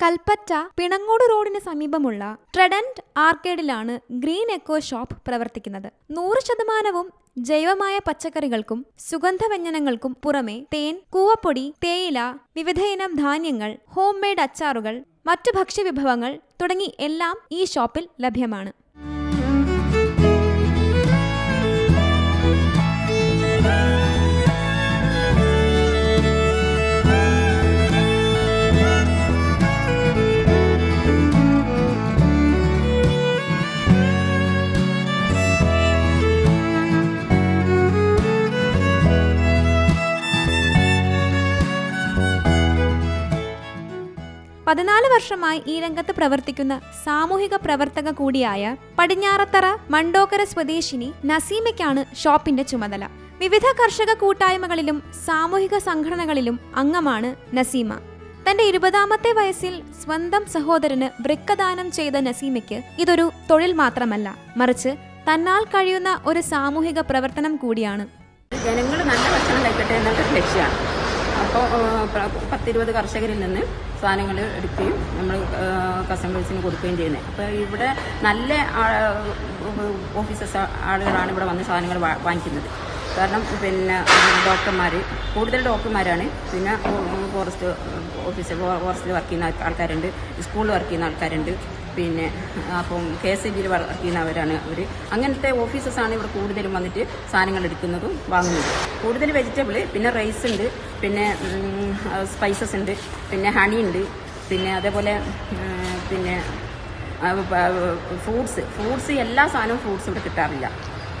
കൽപ്പറ്റ പിണങ്ങോട് റോഡിന് സമീപമുള്ള ട്രെഡന്റ് ആർക്കേഡിലാണ് ഗ്രീൻ എക്കോ ഷോപ്പ് പ്രവർത്തിക്കുന്നത്. നൂറ് ശതമാനവും ജൈവമായ പച്ചക്കറികൾക്കും സുഗന്ധവ്യഞ്ജനങ്ങൾക്കും പുറമെ തേൻ കൂവപ്പൊടി തേയില വിവിധയിനം ധാന്യങ്ങൾ ഹോം മെയ്ഡ് അച്ചാറുകൾ മറ്റു ഭക്ഷ്യവിഭവങ്ങൾ തുടങ്ങി എല്ലാം ഈ ഷോപ്പിൽ ലഭ്യമാണ്. പതിനാല് വർഷമായി ഈ രംഗത്ത് പ്രവർത്തിക്കുന്ന സാമൂഹിക പ്രവർത്തക കൂടിയായ പടിഞ്ഞാറത്തറ മണ്ടോക്കര സ്വദേശിനി നസീമയ്ക്കാണ് ഷോപ്പിന്റെ ചുമതല. വിവിധ കർഷക കൂട്ടായ്മകളിലും സാമൂഹിക സംഘടനകളിലും അംഗമാണ് നസീമ. തന്റെ ഇരുപതാമത്തെ വയസ്സിൽ സ്വന്തം സഹോദരന് വൃക്കദാനം ചെയ്ത നസീമയ്ക്ക് ഇതൊരു തൊഴിൽ മാത്രമല്ല മറിച്ച് തന്നാൽ കഴിയുന്ന ഒരു സാമൂഹിക പ്രവർത്തനം കൂടിയാണ്. ജനങ്ങൾ നല്ല ഭക്ഷണം കഴിക്കട്ടെ എന്നുള്ള ലക്ഷ്യമാണ് അപ്പോൾ പത്തിരുപത് കർഷകരിൽ നിന്ന് സാധനങ്ങൾ എടുക്കുകയും നമ്മൾ കസ്റ്റമേഴ്സിന് കൊടുക്കുകയും ചെയ്യുന്നത്. അപ്പോൾ ഇവിടെ നല്ല ഓഫീസേഴ്സ് ആളുകളാണ് ഇവിടെ വന്ന് സാധനങ്ങൾ വാങ്ങിക്കുന്നത്. കാരണം പിന്നെ ഡോക്ടർമാർ കൂടുതൽ ഡോക്ടർമാരാണ്. പിന്നെ ഫോറസ്റ്റ് ഓഫീസർ ഫോറസ്റ്റിൽ വർക്ക് ചെയ്യുന്ന ആൾക്കാരുണ്ട് സ്കൂളിൽ വർക്ക് ചെയ്യുന്ന ആൾക്കാരുണ്ട്. പിന്നെ അപ്പം കെ എസ് ഇ ബിയിൽ വർക്ക് ചെയ്യുന്നവരാണ് അവർ അങ്ങനത്തെ ഓഫീസസാണ് ഇവിടെ കൂടുതലും വന്നിട്ട് സാധനങ്ങൾ എടുക്കുന്നതും വാങ്ങുന്നതും. കൂടുതൽ വെജിറ്റബിൾ പിന്നെ റൈസ് ഉണ്ട് പിന്നെ സ്പൈസസ് ഉണ്ട് പിന്നെ ഹണി ഉണ്ട് പിന്നെ അതേപോലെ പിന്നെ ഫ്രൂട്ട്സ്. ഫ്രൂട്ട്സ് എല്ലാ സാധനവും ഫ്രൂട്ട്സ് ഇവിടെ കിട്ടാറില്ല.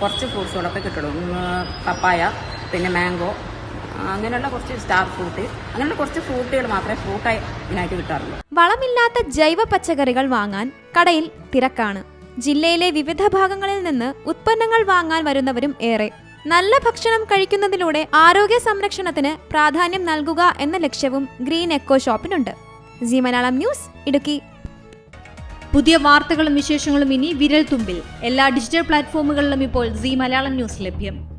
കുറച്ച് ഫ്രൂട്ട്സുകളൊക്കെ കിട്ടുള്ളൂ. പപ്പായ പിന്നെ മാംഗോ അങ്ങനെയുള്ള കുറച്ച് സ്റ്റാർ ഫ്രൂട്ട് അങ്ങനെയുള്ള കുറച്ച് ഫ്രൂട്ടുകൾ മാത്രമേ ഫ്രൂട്ടായി ഇതിനായിട്ട് കിട്ടാറുള്ളൂ. വളമില്ലാത്ത ജൈവ പച്ചക്കറികൾ വാങ്ങാൻ കടയിൽ തിരക്കാണ്. ജില്ലയിലെ വിവിധ ഭാഗങ്ങളിൽ നിന്ന് ഉത്പന്നങ്ങൾ വാങ്ങാൻ വരുന്നവരും ഏറെ. നല്ല ഭക്ഷണം കഴിക്കുന്നതിലൂടെ ആരോഗ്യ സംരക്ഷണത്തിന് പ്രാധാന്യം നൽകുക എന്ന ലക്ഷ്യവും green eco ഷോപ്പിനുണ്ട്. G Malayalam news Idukki. പുതിയ വാർത്തകളും വിശേഷങ്ങളും ഇനി വിരൽ തുമ്പിൽ എല്ലാ ഡിജിറ്റൽ പ്ലാറ്റ്ഫോമുകളിലും ഇപ്പോൾ സി മലയാളം ന്യൂസ് ലഭ്യം.